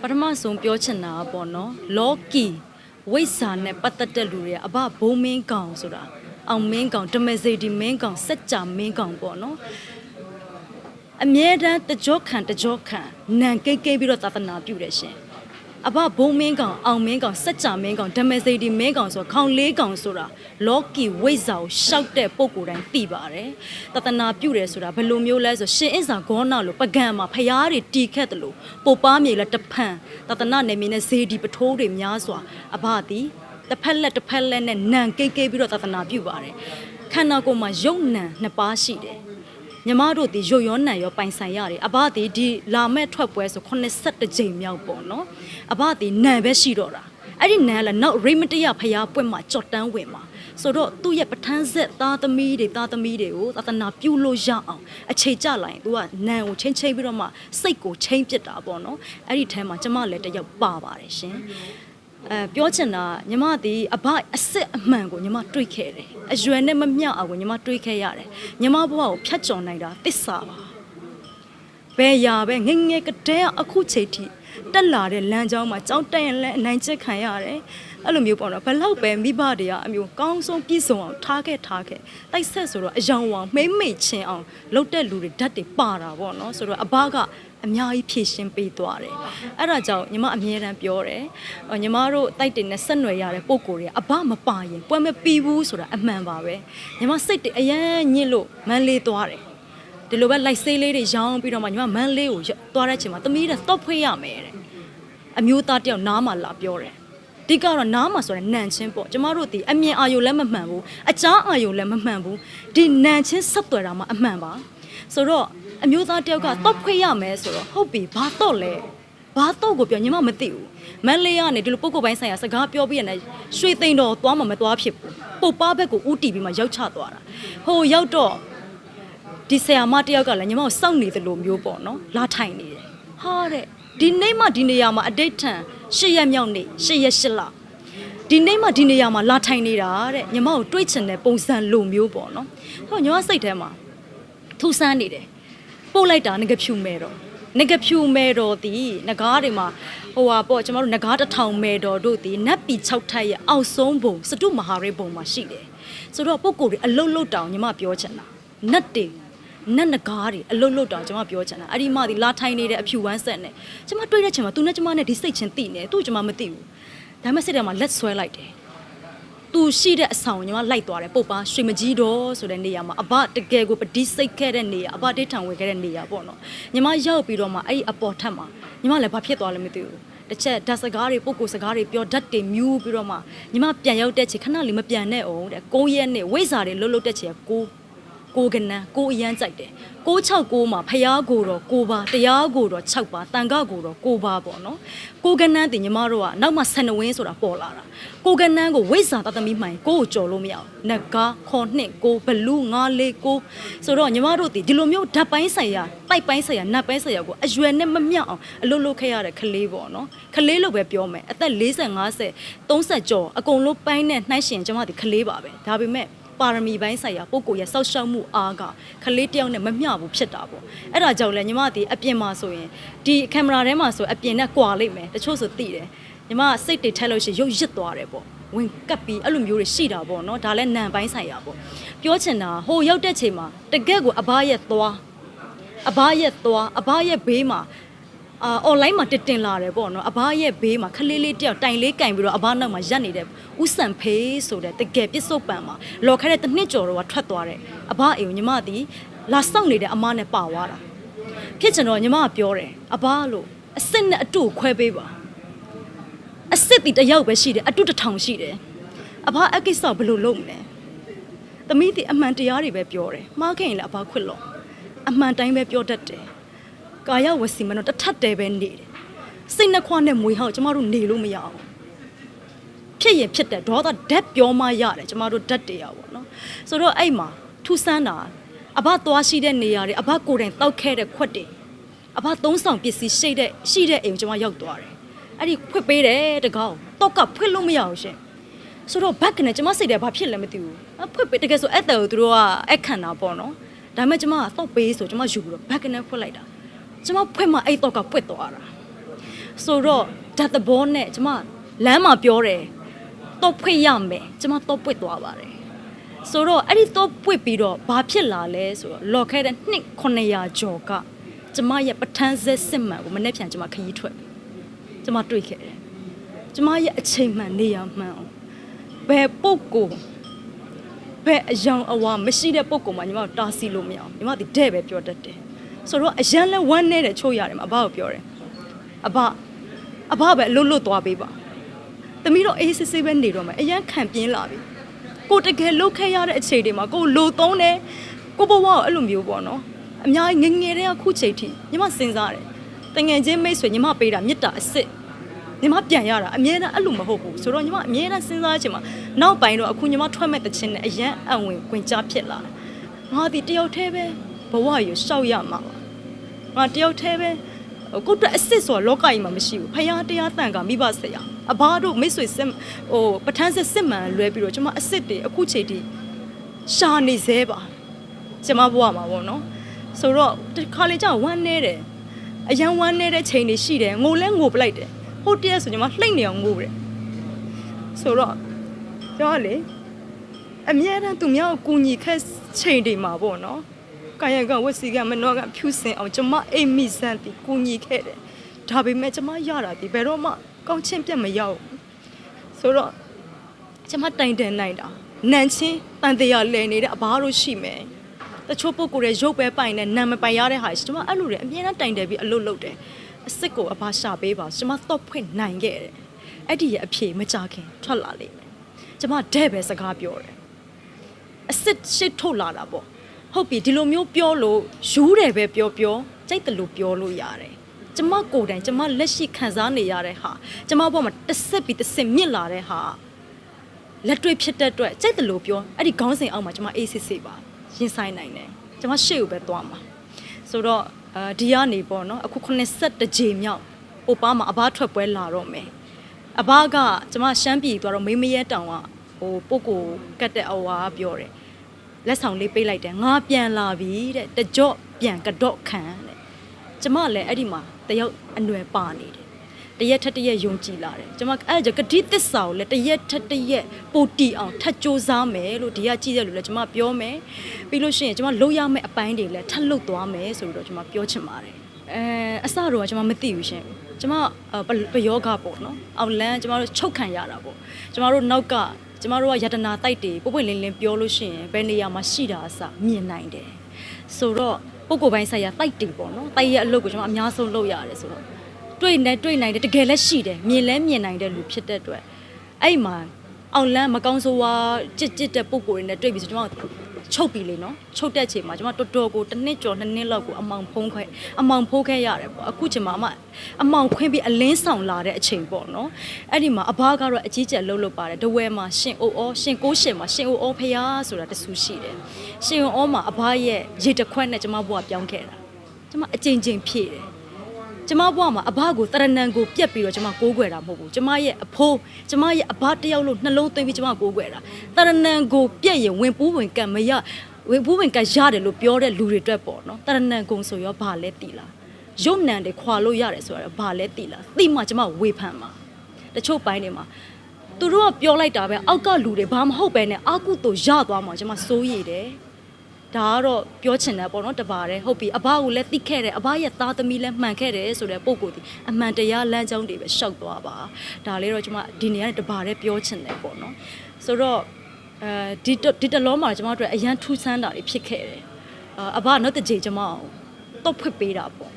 ပထမဆုံးပြောချင်တာကပေါ့နော်လော်ကီဝိဇ္ဇာနဲ့ပတ်သက်တဲ့လူတွေကအဘဘုံမင်းကောင်ဆိုတာအောင်မင်းကောင်ဓမ္မစေတီမင်းကောင်စက်ကြမင်းကောင်ပေါ့နော်အမြဲတမ်းတကြောခံတကြောခံနန်ကိတ်ကိတ်ပြီးတော့သာသနာပြုတယ်ရှင် အဘဘုံမင်းကောင်အောင်မင်းကောင်စက်ကြမင်းကောင်ဓမ္မစေတီမင်းကောင်ဆိုခေါင်းလေးကောင်ဆိုတာလော်ကီဝိဇ္ဇာကိုရှောက်တဲ့ပုံကိုယ်တိုင်းသိပါတယ်သာသနာပြုတယ်ဆိုတာဘယ်လိုမျိုးလဲဆိုရှင်အင်းစာဂေါနာလို့ပကံမှာဖျားတွေတီခက်တယ်လို့ပိုပါမြေလဲတဖန်သာသနာနယ်မြေနဲ့ဇေဒီပထိုးတွေများစွာအဘသည်တစ်ဖက်လက်တစ်ဖက်လက်နဲ့နန်ကိတ်ကိတ်ပြီးတော့သာသနာပြုပါတယ်ခန္ဓာကိုယ်မှာယုံနံနှစ်ပါးရှိတယ် ညီမတို့ဒီရုပ်ရောနံရောပိုင်ဆိုင်ရတယ်အဘဒီဒီလာမဲ့ထွက်ပွဲဆို82ကြိမ်မြောက်ပေါ့နော်အဘဒီနံပဲရှိတော့တာအဲ့ဒီနံလည်းနောက်ရိမတရဖျားပွင့်မှာကြော်တန်းဝင်မှာဆိုတော့သူ့ရဲ့ပထန်းဆက်သားသမီးတွေသားသမီးတွေကိုသာသနာပြုလို့ရအောင်အခြေကျလိုက်ရင် तू ကနံကိုချင်းချင်းပြီးတော့မှစိတ်ကိုချင်းပစ်တာပေါ့နော်အဲ့ဒီထဲမှာကျမလည်းတစ်ယောက်ပါပါတယ်ရှင် အဲပြောချင်တာညီမဒီအဘအစ်စ်အမှန်ကိုညီမတွေးခဲ့တယ်အရွယ်နဲ့မမျှအောင်ကိုညီမတွေးခဲ့ရတယ်ညီမဘဝကိုဖြတ်ကျော်နိုင်တာတစ္ဆာပါဘယ်ရာပဲငယ်ငယ်ကတည်းကအခုချိန်ထိတက်လာတဲ့လမ်းကြောင်းမှာကြောင်းတက်ရင်လည်းအနိုင်ချက်ခံရတယ်အဲ့လိုမျိုးပေါ့နော်ဘလောက်ပဲမိဘတွေကအမျိုးကောင်းဆုံးပြည့်စုံအောင်ထားခဲ့ထားခဲ့တိုက်ဆက်ဆိုတော့အယောင်ဝအောင်မိမ့်မိတ်ချင်းအောင်လှုပ်တဲ့လူတွေဓာတ်တွေပါတာပေါ့နော်ဆိုတော့အဘက အများကြီးဖြည့်ရှင်းပေးသွားတယ်အဲ့ဒါကြောင့်ညီမအမြဲတမ်းပြောတယ်အော်ညီမတို့တိုက်တင်နဲ့ဆက်နွယ်ရတဲ့ပုံကိုယ်တွေကအဘမပါရင်ပွဲမပြီးဘူးဆိုတာအမှန်ပါပဲညီမစိတ်တွေအရန်ညစ်လို့မန်းလေးသွားတယ်ဒီလိုပဲလိုက်ဆေးလေးတွေရောင်းပြီးတော့မှညီမမန်းလေးကိုသွားတဲ့အချိန်မှာသမီးကတော့ဖွေးရမယ်တဲ့အမျိုးသားတယောက်နားမှာလာပြောတယ်ဒီကတော့နားမှာဆိုရင်နန်ချင်းပေါ့ကျမတို့ဒီအမြင်အာယုံလည်းမမှန်ဘူးအချားအာယုံလည်းမမှန်ဘူးဒီနန်ချင်းဆက်သွယ်တာမှအမှန်ပါဆိုတော့ အမျိုးသားတယောက်ကတော့ဖွေးရမယ်ဆိုတော့ဟုတ်ပြီဘာတော့လဲဘာတော့ကိုပြောညီမမသိဘူးမန်လေးကနေဒီလိုပုတ်ကုတ်ပိုင်းဆိုင်ရာစကားပြောပြီးရတယ်ရွှေသိန်းတော်သွားမှမသွားဖြစ်ဘူးပုတ်ပါဘက်ကိုဥတီပြီးမှရောက်ချသွားတာဟိုရောက်တော့ဒီဆရာမတယောက်ကလည်းညီမကိုစောင့်နေသလိုမျိုးပေါ့နော်လာထိုင်နေတယ်ဟာတဲ့ဒီနေ့မှဒီနေရာမှာအတိတ်ထန်၈ရက်မြောက်နေ့၈ရက်၈လဒီနေ့မှဒီနေရာမှာလာထိုင်နေတာတဲ့ညီမကိုတွေးချင်တဲ့ပုံစံလိုမျိုးပေါ့နော်ဟောညီမစိတ်ထဲမှာထူဆန်းနေတယ် ပို့လိုက်တာငကဖြူမဲတော့ငကဖြူမဲတော့ဒီငကားတွေမှာဟိုဟာပေါ့ကျမတို့ငကားတစ်ထောင်မဲတော်တို့ဒီနတ်ပီ6ထပ်ရဲ့အောက်ဆုံးဘုံစတုမဟာရိဘုံမှာရှိတယ်ဆိုတော့ပုံကိုယ်တွေအလုတ်လုတ်တောင်ညီမပြောချင်တာနတ်တွေနတ်နဂါးတွေအလုတ်လုတ်တောင်ကျွန်မပြောချင်တာအဲ့ဒီမှဒီလာထိုင်နေတဲ့အဖြူဝမ်းဆက်နဲ့ကျွန်မတွေးတဲ့ချိန်မှာသူနဲ့ကျွန်မနဲ့ဒီစိတ်ချင်းတိနေသူ့ကျွန်မမသိဘူးဒါပေမဲ့စိတ်ထဲမှာလက်ဆွဲလိုက်တယ် သူရှိတဲ့အဆောင်ကိုညီမလိုက်သွားတယ်ပုတ်ပါရွှေမကြီးတော်ဆိုတဲ့နေရာမှာအဘတကယ်ကိုပတိစိတ်ခဲ့တဲ့နေရာအဘတိထံဝင်ခဲ့တဲ့နေရာပေါ့နော်ညီမရောက်ပြီးတော့မှအဲ့ဒီအပေါ်ထက်မှာညီမလည်းဘာဖြစ်သွားလဲမသိဘူးတစ်ချက်ဓာတ်စကားတွေပုတ်ကိုစကားတွေပြောဓာတ်တွေမြူးပြီးတော့မှညီမပြန်ရောက်တဲ့ချိန်ခဏလေးမပြန်နဲ့အောင်တဲ့ကိုရက်နဲ့ဝိဇ္ဇာတွေလှုပ်လှုပ်တဲ့ချိန်ကကို ကိုကနန်းကိုအရန်ကြိုက်တယ်669မှာဖျားကိုတော့ကိုပါတရားကိုတော့6ပါတန်ခကိုတော့ကိုပါပေါ့နော်ကိုကနန်းတင်ညီမတို့ကနောက်မှ12ဝင်းဆိုတာပေါ်လာတာကိုကနန်းကိုဝိဇ္ဇာတသမီမှန်ကိုကိုကြော်လို့မရအောင်နဂါခေါ်နှစ်ကိုဘလူးငါလေးကိုဆိုတော့ညီမတို့ဒီဒီလိုမျိုးဓာတ်ပိုင်းဆိုင်ရာတိုက်ပိုင်းဆိုင်ရာနတ်ပိုင်းဆိုင်ရာကိုအရွယ်နဲ့မမျှအောင်အလုပ်လုပ်ခဲ့ရတဲ့ကလေးပေါ့နော်ကလေးလို့ပဲပြောမယ်အသက်40 50 30ကျော်အကုန်လုံးပိုင်းနဲ့နှိုင်းရှင်ကျမဒီကလေးပါပဲဒါပေမဲ့ ပါရမီပိုင်းဆိုင်ရာပုံကိုရစောက်ရှောက်မှုအားကခလေးတယောက်နဲ့မမျှဘူးဖြစ်တာပေါ့အဲ့ဒါကြောင့်လဲညီမဒီအပြင်မှာဆိုရင်ဒီကင်မရာထဲမှာဆိုအပြင်နဲ့ကွာလိမ့်မယ်တချို့ဆိုသိတယ်ညီမစိတ်တွေထက်လို့ရှိရင်ရုပ်ရစ်သွားတယ်ပေါ့ဝင်ကပ်ပြီးအဲ့လိုမျိုးတွေရှိတာပေါ့နော်ဒါလည်းနံပိုင်းဆိုင်ရာပေါ့ပြောချင်တာဟိုရောက်တဲ့ချိန်မှာတကက်ကိုအဘရဲ့သွားအဘရဲ့သွားအဘရဲ့ဘေးမှာ အာ online မှာတက်တင်လာတယ်ပေါ့နော်အဘရဲ့ဘေးမှာခလေးလေးတယောက်တိုင်လေးကင်ပြီးတော့အဘနောက်မှာရက်နေတဲ့ဥဆန်ဖေးဆိုတဲ့တကယ်ပစ္စုပန်မှာလော်ခတဲ့တစ်နှစ်ကျော်တော့ကထွက်သွားတယ်အဘအိမ်ကိုညီမတီလာစောင့်နေတဲ့အမနဲ့ပါသွားတာဖြစ်ချင်တော့ညီမကပြောတယ်အဘလို့အစ်စ်နဲ့အတူခွဲပေးပါအစ်စ်တီတစ်ယောက်ပဲရှိတယ်အတူတစ်ထောင်ရှိတယ်အဘအကိစ္စဘယ်လိုလုပ်မလဲသမီးတီအမှန်တရားတွေပဲပြောတယ်မှားခဲ့ရင်လည်းအဘခွတ်လို့အမှန်တိုင်းပဲပြောတတ်တယ် ကာယဝစီမနောတထက်တယ်ပဲနေတယ်စိတ်နှခွနဲ့မွေဟောက်ကျမတို့နေလို့မရအောင်ဖြစ်ရင်ဖြစ်တယ်ဒေါသဓာတ်ပြောမှရတယ်ကျမတို့ဓာတ်တရားပေါ့နော်ဆိုတော့အဲ့မှာထူဆန်းတာအဘသွားရှိတဲ့နေရာတွေအဘကိုယ်တိုင်တောက်ခဲ့တဲ့ခွက်တွေအဘသုံးဆောင်ပစ္စည်းရှိတဲ့ရှိတဲ့အိမ်ကိုကျမရောက်သွားတယ်အဲ့ဒီခွက်ပေးတယ်တကောက်တော့ကဖွင့်လို့မရအောင်ရှင်ဆိုတော့ဘက်ကနေကျမစိတ်ထဲဘာဖြစ်လဲမသိဘူးအဖွင့်ပေးတကယ်ဆိုအဲ့တယ်ကိုသူတို့ကအခန့်တာပေါ့နော်ဒါပေမဲ့ကျမကတော့ပေးဆိုကျမယူပြီးတော့ဘက်ကနေဖွင့်လိုက်တာ ကျမဖွင့်မအဲ့တော့ကပွက်သွားတာဆိုတော့ဓာတ်သဘောနဲ့ကျမလမ်းမှာပြောတယ်တော့ဖွင့်ရမယ်ကျမတော့ပွင့်သွားပါတယ်ဆိုတော့အဲ့ဒီတော့ပွင့်ပြီးတော့ဘာဖြစ်လာလဲဆိုတော့လော်ခဲတဲ့နှစ်900ကျော်ကကျမရဲ့ပထန်းဆက်စစ်မှန်ကိုမနေ့ပြန်ကျမခရီးထွက်ပြီကျမတွေ့ခဲ့တယ်ကျမရဲ့အချိန်မှန်နေရမှန်အောင်ဘယ်ပုတ်ကိုဘယ်အယောင်အဝါမရှိတဲ့ပုတ်ကိုမှညီမတို့တားဆီးလို့မရအောင်ညီမဒီတဲ့ပဲပြောတတ်တယ် ဆိုတော့အရန်လဲဝမ်းနေတဲ့ချို့ရတယ်မှာအဘကိုပြောတယ်အဘအဘပဲအလွတ်လွတ်သွားပေးပါသမီးတော့အေးစစ်စစ်ပဲနေတော့မယ်အရန်ခံပြင်းလာပြီကိုတကယ်လုတ်ခဲ့ရတဲ့အချိန်တွေမှာကိုလိုသုံးတယ်ကိုဘဝကိုအဲ့လိုမျိုးပေါ့နော်အများကြီးငယ်ငယ်တည်းကခုချိန်ထိညီမစဉ်းစားတယ်တငယ်ချင်းမိတ်ဆွေညီမပေးတာမေတ္တာအစ်စ်ညီမပြန်ရတာအမြဲတမ်းအဲ့လိုမဟုတ်ဘူးဆိုတော့ညီမအမြဲတမ်းစဉ်းစားချင်မှာနောက်ပိုင်းတော့အခုညီမထွက်မဲ့တခြင်းနဲ့အရန်အံဝင်ဝင်ကြဖြစ်လာတယ်ငါဒီတယောက်တည်းပဲဘဝကိုရှောက်ရမှာပါ ငါတယောက်တည်းပဲကိုယ့်အတွက်အစ်စ်ဆိုတာလောကကြီးမှာမရှိဘူးဖယားတရားတန်ကမိဘဆရာအဘတို့မိတ်ဆွေစစ်ဟိုပဋ္ဌာန်းစစ်စစ်မှန်လွဲပြီးတော့ကျွန်မအစ်စ်တွေအခုချိန်ထိရှာနေသေးပါကျွန်မဘဝမှာပေါ့နော်ဆိုတော့ဒီခါလေးကြောင့်ဝမ်းနေတယ်အရန်ဝမ်းနေတဲ့ချိန်တွေရှိတယ်ငိုလဲငိုပလိုက်တယ်ဟိုတည်းဆိုကျွန်မလှိမ့်နေအောင်ငိုတယ်ဆိုတော့ပြောရလေအမြဲတမ်းသူများကိုကူညီခက်ချိန်တွေမှာပေါ့နော် ကာယကဝစီကမနောကဖြူစင်အောင်ကျွန်မအိမ်မိစမ်းတီကူညီခဲ့တယ်ဒါပေမဲ့ကျွန်မရတာဒီဘယ်တော့မှကောင်းချင်းပြတ်မရောက်ဘူးဆိုတော့ကျွန်မတိုင်တန်နိုင်တာနန်ချင်းတန်တရားလဲနေတဲ့အဘားတို့ရှိမယ်တချို့ပုဂ္ဂိုလ်ရဲ့ရုပ်ပဲပိုင်နဲ့နာမပိုင်ရတဲ့ဟာရှိကျွန်မအဲ့လိုတွေအမြဲတမ်းတိုင်တယ်ပြီးအလုပ်လုပ်တယ်အစ်စ်ကိုအဘရှာပေးပါကျွန်မတော့ဖွင့်နိုင်ခဲ့တယ်အဲ့ဒီရဲ့အဖြေမကြခင်ထွက်လာလိမ့်မယ်ကျွန်မတဲ့ပဲစကားပြောတယ်အစ်စ်ရှစ်ထုတ်လာတာပေါ့ ဟုတ်ပြီဒီလိုမျိုးပြောလို့ယူးတယ်ပဲပြောပြောကြိုက်တယ်လို့ပြောလို့ရတယ်ကျမကိုယ်တိုင်ကျမလက်ရှိခံစားနေရတဲ့ဟာကျမဘောမှာတစ်ဆက်ပြီးတစ်ဆက်မြင့်လာတဲ့ဟာလက်တွေ့ဖြစ်တဲ့အတွက်ကြိုက်တယ်လို့ပြောအဲ့ဒီခေါင်းစဉ်အောက်မှာကျမအေးစစ်စစ်ပါရင်ဆိုင်နိုင်တယ်ကျမရှေ့ကိုပဲသွားမှာဆိုတော့အဲဒီကနေပေါ့နော်အခု82ကြိမ်မြောက်ပိုပါမှာအဘထွက်ပွဲလာတော့မယ်အဘကကျမရှမ်းပြည်သွားတော့မိမရဲတောင်ကဟိုပုတ်ကိုကတ်တဲ့အဝါပြောတယ် လက်ဆောင်လေးပေးလိုက်တယ်ငါပြန်လာပြီတဲ့တကြော့ပြန်ကတော့ခံတဲ့ကျမလည်းအဲ့ဒီမှာတယောက်အနွယ်ပါနေတယ်တရက်ထက်တရက်ယုံကြည်လာတယ်ကျမအဲ့ဒါကြောင့်ဂတိသစ္စာကိုလည်းတရက်ထက်တရက်ပိုတီအောင်ထပ်ကြိုးစားမယ်လို့ဒီကကြည့်ရလို့လည်းကျမပြောမယ်ပြီးလို့ရှိရင်ကျမလုပ်ရမယ့်အပိုင်းတွေလည်းထပ်လုပ်သွားမယ်ဆိုတော့ကျမပြောချင်ပါတယ်အဲအစတော့ကျမမသိဘူးရှင် ကျမပယောဂပေါ့နော်အောင်လန်းကျမတို့ချုပ်ခံရတာပေါ့ကျမတို့နောက်ကကျမတို့ကယတနာတိုက်တွေပုပ်ပွင့်လင်းလင်းပြောလို့ရှိရင်ဘယ်နေရာမှာရှိတာအစမြင်နိုင်တယ်ဆိုတော့ပုပ်ကိုယ်ပိုင်းဆိုင်ရာတိုက်တွေပေါ့နော်တိုက်ရဲ့အလုပ်ကိုကျွန်မအများဆုံးလုပ်ရတယ်ဆိုတော့တွေ့နေတွေ့နိုင်တယ်တကယ်လည်းရှိတယ်မြင်လဲမြင်နိုင်တဲ့လူဖြစ်တဲ့အတွက်အဲ့မှာအောင်လန်းမကောင်းဆိုးဝါကြစ်ကြစ်တဲ့ပုပ်ကိုယ်တွေနဲ့တွေ့ပြီဆိုကျွန်မ ချုပ်ပြီလေနော်ချုပ်တဲ့ချိန်မှာကျွန်မတော်တော်ကိုတစ်နှစ်ကျော်နှစ်နှစ်လောက်ကိုအမောင်ဖုံးခွဲအမောင်ဖိုးခဲ့ရတယ်ပေါ့အခုချိန်မှာအမအမောင်ခွင်းပြီးအလင်းဆောင်လာတဲ့အချိန်ပေါ့နော်အဲ့ဒီမှာအဘကတော့အကြီးကျယ်လှုပ်လှုပ်ပါတယ်တဝဲမှာရှင်အိုအောရှင်ကိုရှင်မှာရှင်အိုအောဖျားဆိုတာတဆူရှိတယ်ရှင်အိုအောမှာအဘရဲ့ရေတခွက်နဲ့ကျွန်မဘွားပြောင်းခဲ့တာကျွန်မအချိန်ချင်းဖြည့်တယ် ကျမဘွားမှာအဘကိုတရဏံကိုပြက်ပြီးတော့ကျမကိုးကွယ်တာမဟုတ်ဘူးကျမရဲ့အဖိုးကျမရဲ့အဘတယောက်လို့နှလုံးသွင်းပြီးကျမကိုးကွယ်တာတရဏံကိုပြက်ရင်ဝင်ပူးဝင်ကံမရဝင်ပူးဝင်ကံရတယ်လို့ပြောတဲ့လူတွေအတွက်ပေါ့နော်တရဏံကုံဆိုရောဘာလဲတီလားရုပ်နံတွေခွာလို့ရတယ်ဆိုတော့ဘာလဲတီလားတိမှကျမဝေဖန်မှာတချို့ပိုင်းတွေမှာသူတို့ကပြောလိုက်တာပဲအောက်ကလူတွေဘာမဟုတ်ပဲနဲ့အာကုတို့ရသွားမှာကျမစိုးရိမ်တယ် ဒါကတော့ပြောချင်တယ်ပေါ့နော်တပါတယ်ဟုတ်ပြီအဘကိုလည်းသိခဲ့တယ်အဘရဲ့သားသမီးလည်းမှန်ခဲ့တယ်ဆိုတဲ့ပုံကိုယ်ဒီအမှန်တရားလမ်းကြောင်းတွေပဲရှောက်သွားပါဒါလေးတော့ကျမဒီနေရာနဲ့တပါတယ်ပြောချင်တယ်ပေါ့နော်ဆိုတော့အဲဒီဒီတလုံးမှာကျမတို့အရန်ထူးဆန်းတာတွေဖြစ်ခဲ့တယ်အာအဘနောက်တစ်ကြိမ်ကျမအောင်တော့ဖွင့်ပေးတာပေါ့